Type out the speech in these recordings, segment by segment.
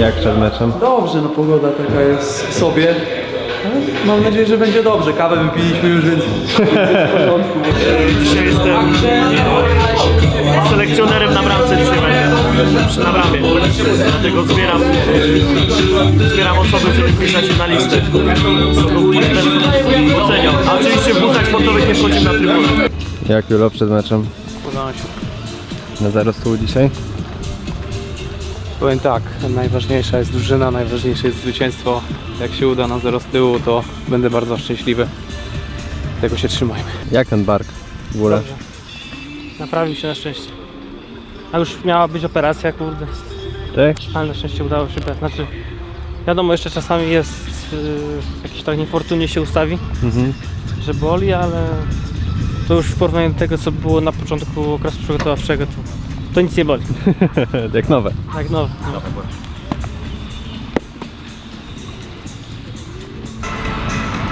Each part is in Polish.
Jak przed meczem? Dobrze, no pogoda taka jest sobie. Ale Mam nadzieję, że będzie dobrze. Kawę wypiliśmy już, więc Dzisiaj jestem selekcjonerem na bramce dzisiaj. Przy- Na bramie. Dlatego zbieram, zbieram osoby, żeby wpisać się na listę. Kogo będę oceniał. A oczywiście w butach sportowych nie wchodzimy na trybunę. Jak Julo przed meczem? Się. Na zero stół dzisiaj? Powiem tak, najważniejsza jest drużyna, najważniejsze jest zwycięstwo. Jak się uda na zero z tyłu, to będę bardzo szczęśliwy. Tego się trzymajmy. Jak ten bark w ogóle? Naprawił się na szczęście. A już miała być operacja, kurde. Tak? Ale na szczęście udało się. Znaczy, wiadomo, jeszcze czasami jest yy, jakiś tak niefortunnie się ustawi, Mhm. że boli, ale to już w porównaniu do tego, co było na początku okresu przygotowawczego, to, to nic nie boli. Jak nowe. Tak, no.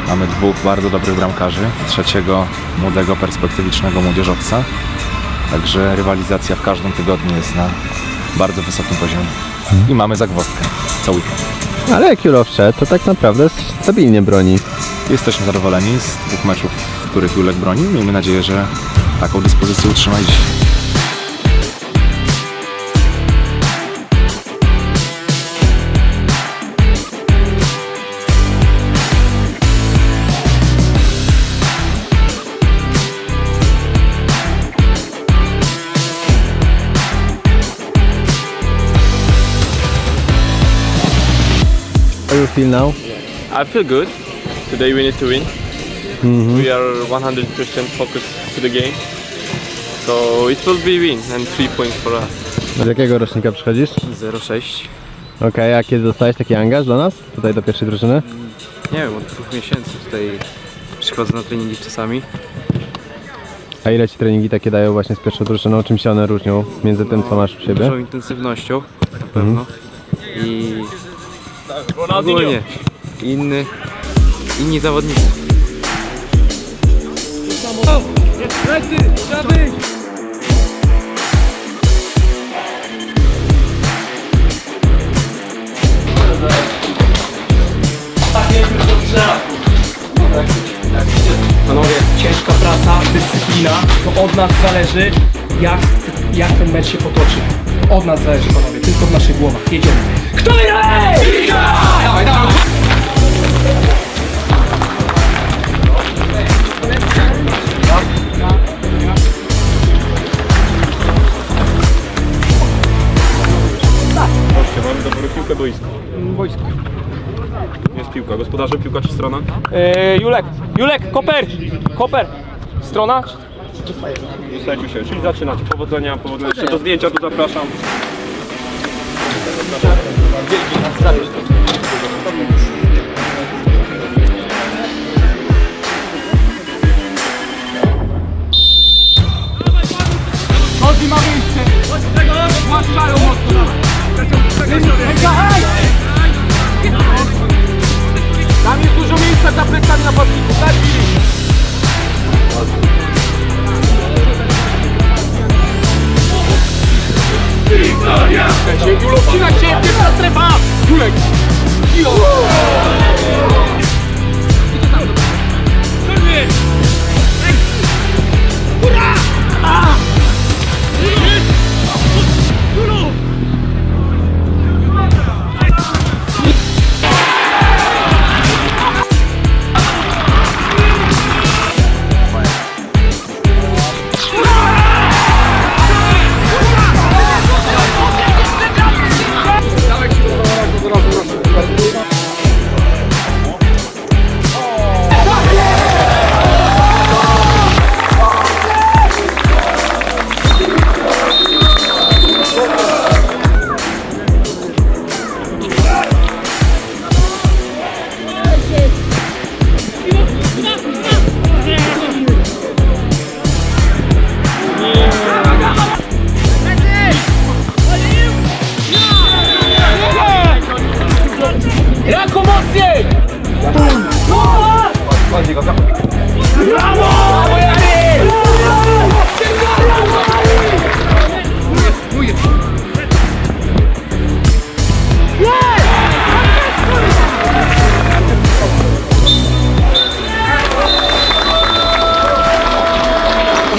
Mamy dwóch bardzo dobrych bramkarzy, trzeciego młodego, perspektywicznego młodzieżowca. Także rywalizacja w każdym tygodniu jest na bardzo wysokim poziomie. I mamy zagwozdkę co weekend. Ale jak to tak naprawdę stabilnie broni. Jesteśmy zadowoleni z dwóch meczów, w których Julek bronił. Miejmy nadzieję, że taką dyspozycję utrzyma i How you feel now? I feel good. Today we need to win. We are 100% focused to the game. So it will be win and three points for us. Z jakiego rocznika przychodzisz? 06. Okej, a kiedy dostałeś taki angaż do nas? Tutaj do pierwszej drużyny? Nie wiem, od dwóch miesięcy tutaj przychodzę na treningi czasami. A ile ci treningi takie dają właśnie z pierwszą drużyną? Czym się one różnią między tym, co masz u siebie? Dużą intensywnością na pewno. I ogólnie inny, inni zawodnicy. Panowie, ciężka praca, dyscyplina, to od nas zależy jak, jak ten mecz się potoczy. To od nas zależy panowie, tylko w naszych głowach. Jedziemy. Dawaj! Mamy dobrą piłkę boisko. Wojsko. Jest piłka. Gospodarze, piłka czy strona? E, Julek, Julek, Koper! Koper! Strona? Zostajecie się. Czyli zaczynacie. Powodzenia, powodzenia. Jeszcze do zdjęcia tu zapraszam. Chodzi ma wyjście! Łaszczają mocno! Tam jest dużo miejsca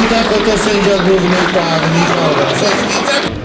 tak oto sędzia główny pan Michał Wacowski.